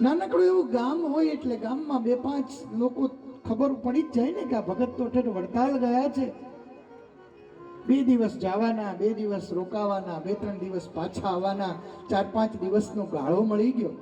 નાનકડું એવું ગામ હોય એટલે ગામમાં બે પાંચ લોકો ખબર પડી જ જાય ને કે આ ભગત તો ઠેઠ વડતાલ ગયા છે. બે દિવસ જવાના, બે દિવસ રોકાવાના, બે ત્રણ દિવસ પાછા આવવાના, ચાર પાંચ દિવસનો ગાળો મળી ગયો.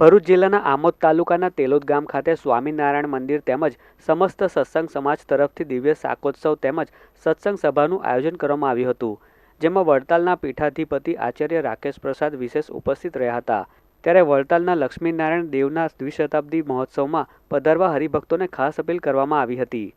ભરૂચ જિલ્લાના આમોદ તાલુકાના તેલોદ ગામ ખાતે સ્વામિનારાયણ મંદિર તેમજ સમસ્ત સત્સંગ સમાજ તરફથી દિવ્ય શાકોત્સવ તેમજ સત્સંગ સભાનું આયોજન કરવામાં આવ્યું હતું. જેમાં વડતાલના પીઠાધિપતિ આચાર્ય રાકેશ પ્રસાદ વિશેષ ઉપસ્થિત રહ્યા હતા. ત્યારે વડતાલના લક્ષ્મીનારાયણ દેવના દ્વિશતાબ્દી મહોત્સવમાં પધારવા હરિભક્તોને ખાસ અપીલ કરવામાં આવી હતી.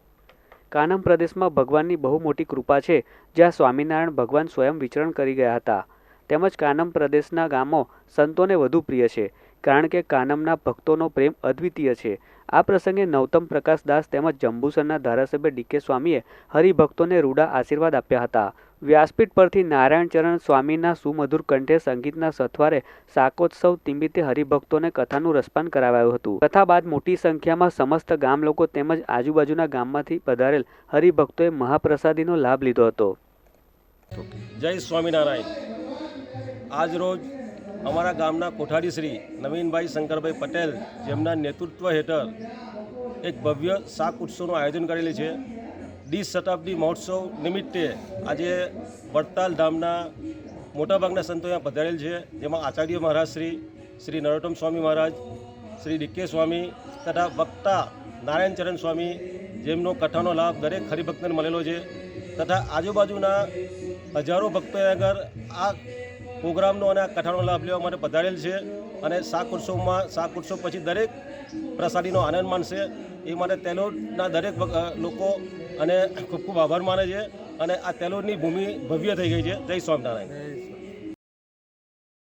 કાનમ પ્રદેશમાં ભગવાનની બહુ મોટી કૃપા છે, જ્યાં સ્વામિનારાયણ ભગવાન સ્વયં વિચરણ કરી ગયા હતા. તેમજ કાનમ પ્રદેશના ગામો સંતોને વધુ પ્રિય છે, કારણ કે કાનમના ભક્તોનો પ્રેમ અદ્વિતીય છે. આ પ્રસંગે નવતમ પ્રકાશદાસ તેમજ જંબુસરના ધારાસભ્ય ડીકે સ્વામીએ હરિભક્તોને રૂડા આશીર્વાદ આપ્યા હતા. વ્યાસપીઠ પરથી નારાયણચરણ સ્વામીના સુમધુર કંઠે સંગીતના સથવારે શાકોત્સવ નિમિત્તે હરિભક્તોને કથાનું રસપાન કરાવાયું હતું. કથા બાદ મોટી સંખ્યામાં સમસ્ત ગામ લોકો તેમજ આજુબાજુના ગામમાંથી પધારેલ હરિભક્તોએ મહાપ્રસાદીનો લાભ લીધો હતો. જય સ્વામિનારાયણ. આજ રોજ અમારા ગામના કોઠારી શ્રી નવીનભાઈ શંકરભાઈ પટેલ જેમના નેતૃત્વ હેઠળ એક ભવ્ય શાક ઉત્સવનું આયોજન કરેલું છે. ડીસ શતાબ્દી મહોત્સવ નિમિત્તે આજે વડતાલ ધામના મોટાભાગના સંતો અહીંયા પધારેલ છે. જેમાં આચાર્ય મહારાજ શ્રી શ્રી નરોત્તમ સ્વામી મહારાજ, શ્રી ડીકે સ્વામી તથા વક્તા નારાયણ ચરણ સ્વામી, જેમનો કથાનો લાભ દરેક હરિભક્તને મળેલો છે. તથા આજુબાજુના હજારો ભક્તોએ આગળ આ પ્રોગ્રામનો અને આ કથાનો લાભ લેવા માટે પધારેલ છે અને શાક ઉત્સવમાં, શાક ઉત્સવ પછી દરેક પ્રસાદીનો આનંદ માણશે એ માટે તેલોડના દરેક લોકો અને ખૂબ ખૂબ આભાર માને છે અને આ તેલોડની ભૂમિ ભવ્ય થઈ ગઈ છે. જય સ્વામિનારાયણ.